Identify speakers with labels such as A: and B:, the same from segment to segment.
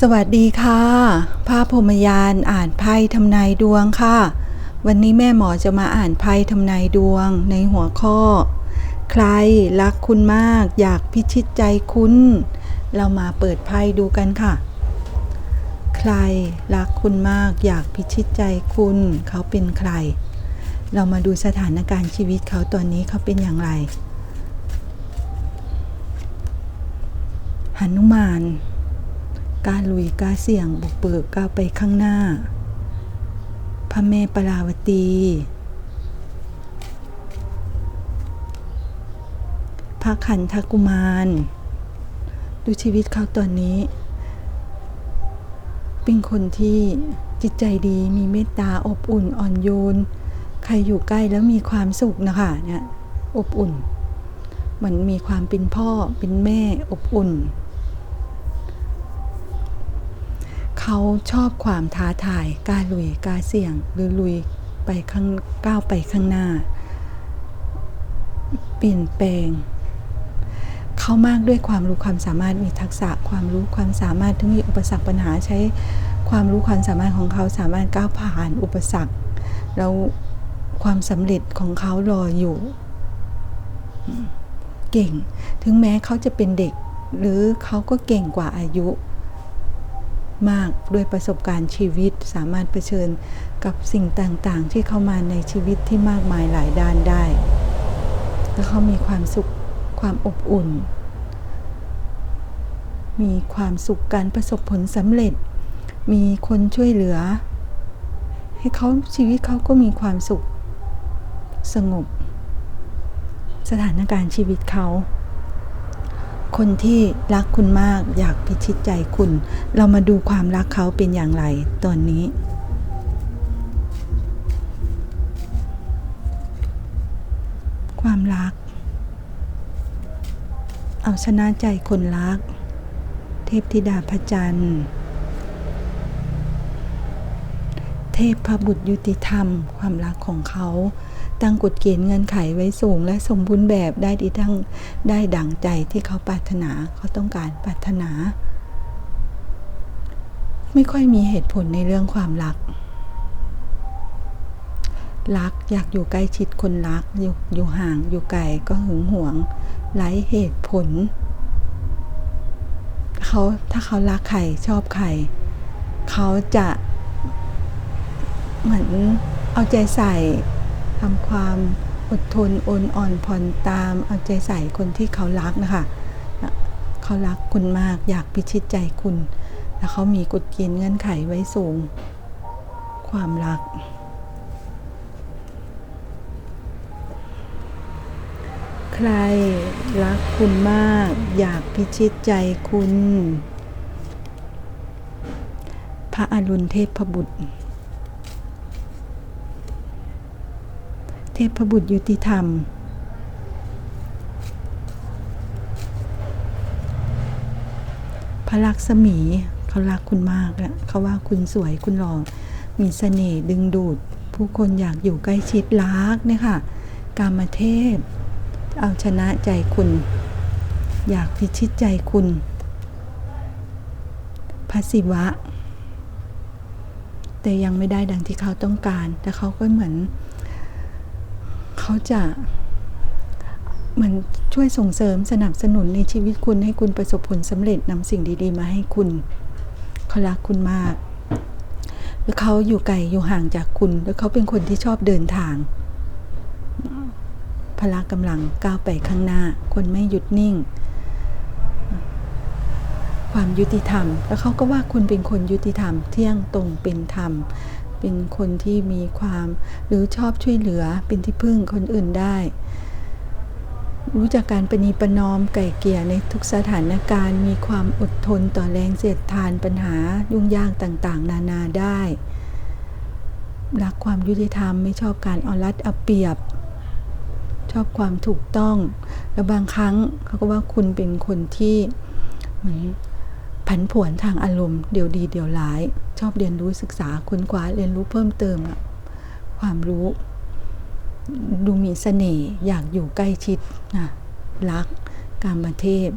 A: สวัสดีค่ะพระพรมยานอ่านไพ่ทำนายดวงค่ะ วันนี้แม่หมอจะมาอ่านไพ่ทำนายดวงในหัวข้อ ใครรักคุณมากอยากพิชิตใจคุณ เรามาเปิดไพ่ดูกันค่ะ ใครรักคุณมากอยากพิชิตใจคุณ เขาเป็นใคร เรามาดูสถานการณ์ชีวิตเขาตอนนี้เขาเป็นอย่างไรหนุมาน กล้าลุยกล้าเสี่ยงบุกเบิกก้าวไปข้างหน้า พระแม่ปราวตี พระขันธกุมาร ดูชีวิตเขาตอนนี้ เป็นคนที่จิตใจดีมีเมตตาอบอุ่นอ่อนโยน ใครอยู่ใกล้แล้วมีความสุขนะคะเนี่ยอบอุ่น เหมือนมีความเป็นพ่อเป็นแม่อบอุ่น เขาชอบความท้าทายกล้าลุยกล้าเสี่ยงหรือลุยไปข้างก้าวไปข้างหน้า เปลี่ยนแปลง เขามากด้วยความรู้ความสามารถมีทักษะความรู้ความสามารถที่มีอุปสรรคปัญหาใช้ความรู้ความสามารถของเขาสามารถก้าวผ่านอุปสรรค แล้วความสำเร็จของเขารออยู่ เก่ง ถึงแม้เขาจะเป็นเด็ก หรือเขาก็เก่งกว่าอายุ มากด้วยประสบการณ์ชีวิตสามารถเผชิญกับสิ่งต่างๆ ที่เข้ามาในชีวิตที่มากมายหลายด้านได้ และเขามีความสุขความอบอุ่น มีความสุขการประสบผลสำเร็จ มีคนช่วยเหลือ ให้เขาชีวิตเขาก็มีความสุขสงบ สถานการณ์ชีวิตเขา คนที่รักคุณมากอยากพิชิตใจคุณ เรามาดูความรักเขาเป็นอย่างไรตอนนี้ ความรัก เอาชนะใจคนรัก เทพธิดาพระจันทร์ เทพพระบุตรยุติธรรม ความรักของเขา ตั้งกฎเกณฑ์เงื่อนไขไว้สูง และสมบูรณ์แบบได้ดีทั้งได้ดั่งใจที่เขาปรารถนาเขาต้องการปรารถนา ไม่ค่อยมีเหตุผลในเรื่องความรัก รักอยากอยู่ใกล้ชิดคนรักอยู่อยู่ห่างอยู่ไกลก็หึงหวงไร้เหตุผลเขาถ้าเขารักใครชอบใครเขาจะเหมือนเอาใจใส่ ทำความอดทนโอนอ่อนผ่อนตามเอาใจใส่คนที่เขารักนะคะเขารักคุณมากอยากพิชิตใจคุณ แล้วเขามีกฎเกณฑ์เงื่อนไขไว้สูง ความรัก ใครรักคุณมาก อยากพิชิตใจคุณ พระอรุณเทพบุตร เทพบุตรยุติธรรม พระลักษมีเขารักคุณมากอะเขาว่าคุณสวยคุณหล่อมีเสน่ห์ดึงดูด ผู้คนอยากอยู่ใกล้ชิดรักเนี่ยค่ะ กามเทพ เอาชนะใจคุณ อยากพิชิตใจคุณพระศิวะ แต่ยังไม่ได้ดังที่เขาต้องการ แต่เขาก็เหมือน เขาจะเหมือนช่วยส่งเสริมสนับสนุนในชีวิตคุณให้คุณประสบผลสำเร็จนำสิ่งดี ๆ มาให้คุณเขารักคุณมากแล้วเขาอยู่ไกลอยู่ห่างจากคุณ แล้วเขาเป็นคนที่ชอบเดินทาง พละกำลังก้าวไปข้างหน้า คนไม่หยุดนิ่ง ความยุติธรรม แล้วเขาก็ว่าคุณเป็นคนยุติธรรม เที่ยงตรงเป็นธรรม เป็นคนที่มีความหรือชอบช่วยเหลือเป็นที่พึ่งคนอื่นได้ รู้จักการปณีประนอมไก่เกลี่ยในทุกสถานการณ์ มีความอดทนต่อแรงเสียดทานปัญหายุ่งยากต่างๆ นานาได้รักความยุติธรรมไม่ชอบการเอารัดเอาเปรียบ ชอบความถูกต้อง แล้วบางครั้งเขาก็ว่าคุณเป็นคนที่เหมือน ผันผวนทางอารมณ์เดี๋ยวดีเดี๋ยวร้าย ชอบเรียนรู้ศึกษาค้นคว้าเรียนรู้เพิ่มเติมอะความรู้ ดูมีเสน่ห์อยากอยู่ใกล้ชิดนะรักการมาเทพ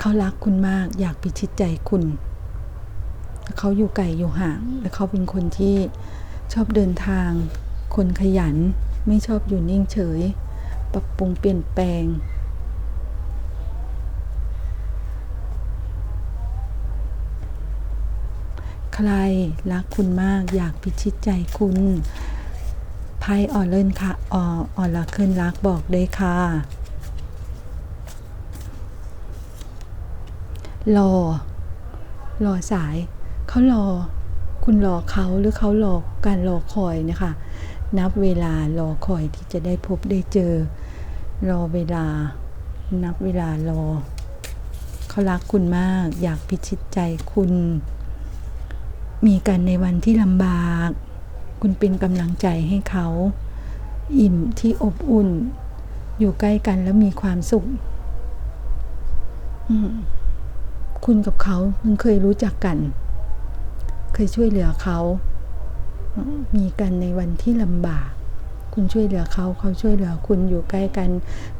A: เขาเขารักคุณมาก อยากพิชิตใจคุณเขาอยู่ไกลอยู่ห่างและเขาเป็นคนที่ชอบเดินทาง คนขยัน ไม่ชอบอยู่นิ่งเฉย ปรับปรุงเปลี่ยนแปลง ใคร รักคุณมากอยากพิชิตใจคุณ ไพ่ออเลินค่ะออออลักเคินรักบอกได้ค่ะรอรอสายเขารอ คุณรอเขาหรือเขารอการรอคอยนะคะ นับเวลารอคอยที่จะได้พบได้เจอ รอเวลา นับเวลารอ เขารักคุณมาก อยากพิชิตใจคุณ มีกันในวันที่ลำบาก คุณเป็นกำลังใจให้เขา อิ่มที่อบอุ่น อยู่ใกล้กันแล้วมีความสุขคุณกับเขามันเคยรู้จักกัน เคยช่วยเหลือเขา มีกันในวันที่ลำบาก คุณช่วยเหลือเขา เขาช่วยเหลือคุณอยู่ใกล้กัน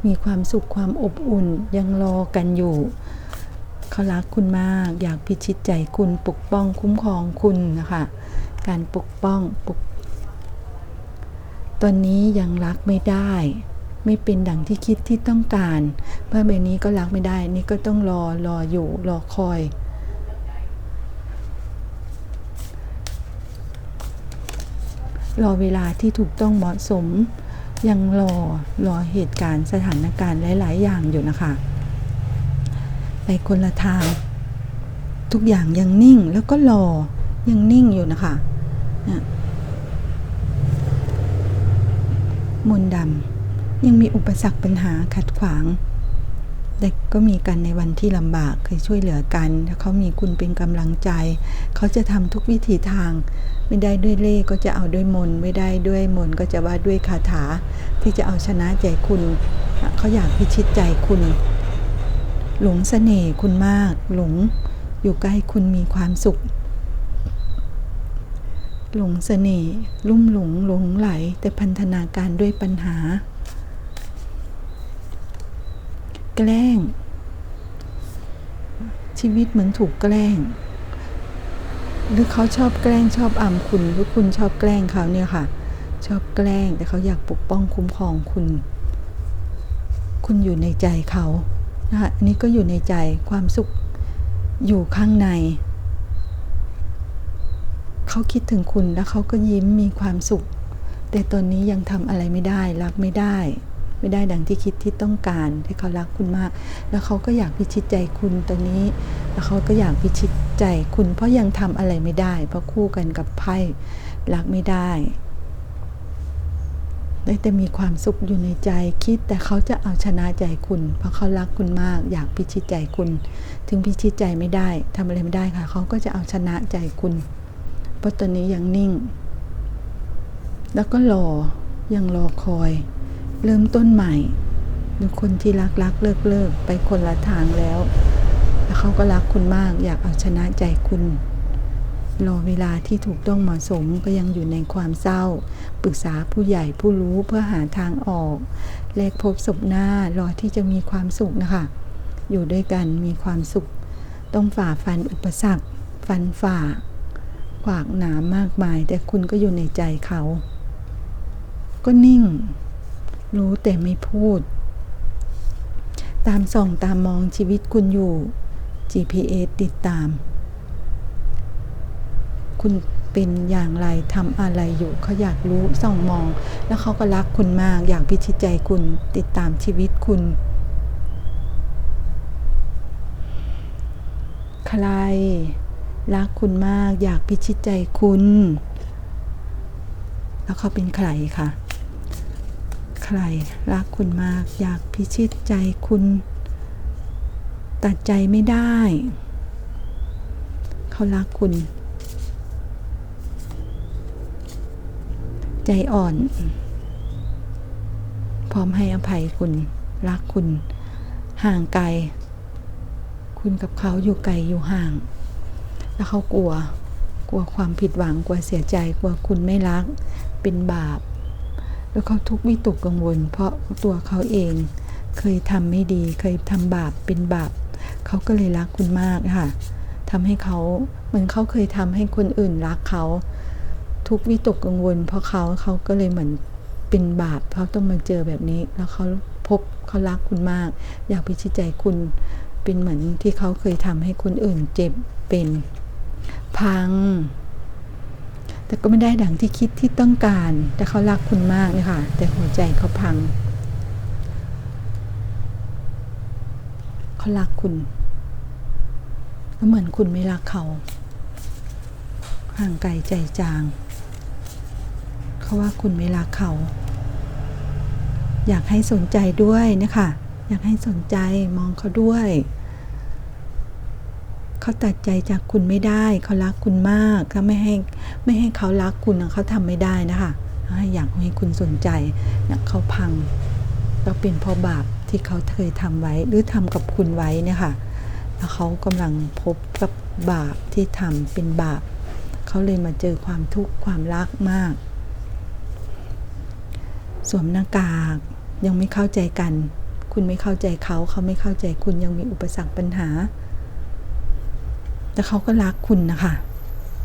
A: มีความสุขความอบอุ่นยังรอกันอยู่ เขารักคุณมาก อยากพิชิตใจคุณปกป้องคุ้มครองคุณนะคะการปกป้องปกตอนนี้ยังรักไม่ได้ ไม่เป็นดังที่คิดที่ต้องการเพื่อแบบนี้ก็รักไม่ได้ นี่ก็ต้องรอรออยู่รอคอย รอเวลาที่ถูกต้องเหมาะสม ยังรอรอเหตุการณ์สถานการณ์หลาย ๆ อย่างอยู่นะคะ ไปคนละทาง ทุกอย่างยังนิ่งแล้วก็รอยังนิ่งอยู่นะคะมนดำยังมีอุปสรรคปัญหาขัดขวาง แต่ก็มีกันในวันที่ลำบากเคยช่วยเหลือกันถ้าเขามีคุณเป็นกำลังใจ เขาจะทำทุกวิถีทาง ไม่ได้ด้วยเล่ก็จะเอาด้วยมนไม่ได้ด้วยมนก็จะว่าด้วยคาถาที่จะเอาชนะใจคุณ เขาอยากพิชิตใจคุณ หลงเสน่ห์คุณมาก หลงอยู่ใกล้คุณมีความสุข หลงเสน่ห์ลุ่มหลงหลงไหล แต่พันธนาการด้วยปัญหา แกล้ง ชีวิตเหมือนถูกแกล้ง หรือเขาชอบแกล้งชอบอำคุณหรือคุณชอบแกล้งเขาเนี่ยค่ะ ชอบแกล้งแต่เขาอยากปกป้องคุ้มครองคุณ คุณอยู่ในใจเขา นะคะอันนี้ก็อยู่ในใจความสุขอยู่ข้างใน เขาคิดถึงคุณแล้วเขาก็ยิ้มมีความสุข แต่ตอนนี้ยังทำอะไรไม่ได้ รักไม่ได้ ไม่ได้ดังที่คิดที่ต้องการที่เขารักคุณมาก แล้วเขาก็อยากพิชิตใจคุณตอนนี้ แล้วเขาก็อยากพิชิตใจคุณ เพราะยังทำอะไรไม่ได้ เพราะคู่กันกับไพ่รักไม่ได้ ได้แต่มีความสุขอยู่ในใจคิดแต่เขาจะเอาชนะใจคุณ เพราะเขารักคุณมาก อยากพิชิตใจคุณ ถึงพิชิตใจไม่ได้ทำอะไรไม่ได้ค่ะ เขาก็จะเอาชนะใจคุณ เพราะตอนนี้ยังนิ่ง แล้วก็รอยังรอคอย เริ่มต้นใหม่หรือคนที่รักรักเลิกเลิกไปคนละทางแล้วแล้วเขาก็รักคุณมาก อยากเอาชนะใจคุณ รอเวลาที่ถูกต้องเหมาะสมก็ยังอยู่ในความเศร้า ปรึกษาผู้ใหญ่ผู้รู้เพื่อหาทางออกแลกพบศพหน้ารอที่จะมีความสุขนะคะ อยู่ด้วยกันมีความสุข ต้องฝ่าฟันอุปสรรค ฟันฝ่าขวากหนามมากมาย แต่คุณก็อยู่ในใจเขา ก็นิ่ง รู้แต่ไม่พูด ตามส่องตามมองชีวิตคุณอยู่ GPS ติดตาม คุณเป็นอย่างไรทำอะไรอยู่เขาอยากรู้ส่องมอง แล้วเขาก็รักคุณมากอยากพิชิตใจคุณติดตามชีวิตคุณ ใคร รักคุณมากอยากพิชิตใจคุณ แล้วเขาเป็นใครคะใครรักคุณมากอยากพิชิตใจคุณ ตัดใจไม่ได้ เขารักคุณ ใจอ่อน พร้อมให้อภัยคุณ รักคุณ ห่างไกล คุณกับเขาอยู่ไกลอยู่ห่าง แล้วเขากลัว กลัวความผิดหวัง กลัวเสียใจ กลัวคุณไม่รัก เป็นบาป แล้วเขาทุกข์วิตกกังวล เพราะตัวเขาเอง เคยทำไม่ดี เคยทำบาป เป็นบาป เขาก็เลยรักคุณมากค่ะทำให้เขา เหมือนเขาเคยทำให้คนอื่นรักเขา ทุกวิตกกังวล เพราะเขาเขาก็เลยเหมือนเป็นบาปเขาต้องมาเจอแบบนี้ แล้วเขาพบเขารักคุณมาก อยากพิชิตใจคุณเป็นเหมือนที่เขาเคยทำให้คนอื่นเจ็บเป็นพัง แต่ก็ไม่ได้ดังที่คิดที่ต้องการ แต่เขารักคุณมากเลยค่ะแต่หัวใจเขาพังเขารักคุณก็เหมือนคุณไม่รักเขาห่างไกลใจจาง เขาว่าคุณไม่รักเขา อยากให้สนใจด้วยนะคะ อยากให้สนใจมองเขาด้วย เขาตัดใจจากคุณไม่ได้ เขารักคุณมากถ้าไม่ให้ไม่ให้เขารักคุณเขาทำไม่ได้นะคะอยากให้คุณสนใจเนี่ยเขาพังก็เป็นเพราะบาปที่เขาเคยทำไว้หรือทำกับคุณไว้เนี่ยค่ะแล้วเขากำลังพบกับบาปที่ทำเป็นบาป เขาเลยมาเจอความทุกข์ความรักมาก สวมหน้ากาก ยังไม่เข้าใจกัน คุณไม่เข้าใจเขาเขาไม่เข้าใจคุณยังมีอุปสรรคปัญหา แต่เขาก็รักคุณนะคะ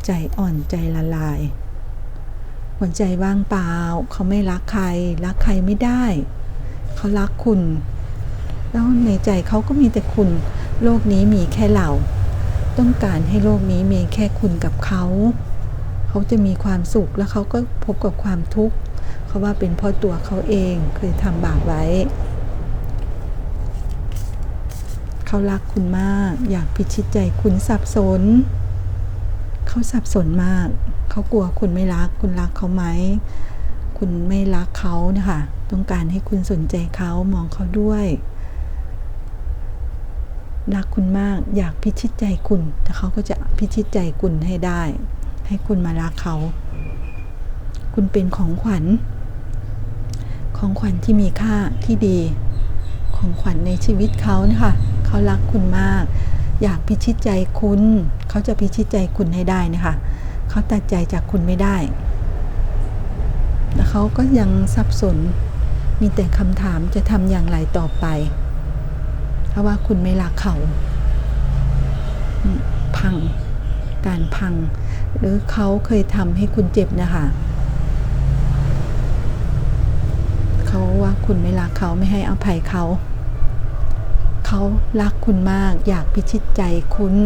A: ใจอ่อนใจละลาย หัวใจว่างเปล่า เขาไม่รักใคร รักใครไม่ได้ เขารักคุณ แล้วในใจเขาก็มีแต่คุณ โลกนี้มีแค่เรา ต้องการให้โลกนี้มีแค่คุณกับเขา เขาจะมีความสุขแล้วเขาก็พบกับความทุกข์ เขาว่าเป็นเพราะตัวเขาเองเคยทำบาปไว้ เขารักคุณมาก อยากพิชิตใจคุณสับสน เขาสับสนมาก เขากลัวคุณไม่รัก คุณรักเขาไหม คุณไม่รักเขานะคะต้องการให้คุณสนใจเขามองเขาด้วย รักคุณมาก อยากพิชิตใจคุณ แต่เขาก็จะพิชิตใจคุณให้ได้ ให้คุณมารักเขาคุณเป็นของขวัญ ของขวัญที่มีค่าที่ดี ของขวัญในชีวิตเขานะคะเขารักคุณมาก อยากพิชิตใจคุณ เขาจะพิชิตใจคุณให้ได้นะคะเขาตัดใจจากคุณไม่ได้แล้วเขาก็ยังสับสน มีแต่คำถามจะทำอย่างไรต่อไป เพราะว่าคุณไม่รักเขา พัง การพัง หรือเขาเคยทำให้คุณเจ็บนะคะ เขาว่า คุณไม่รักเขาไม่ให้อภัยเขา เขารักคุณมากอยากพิชิตใจคุณ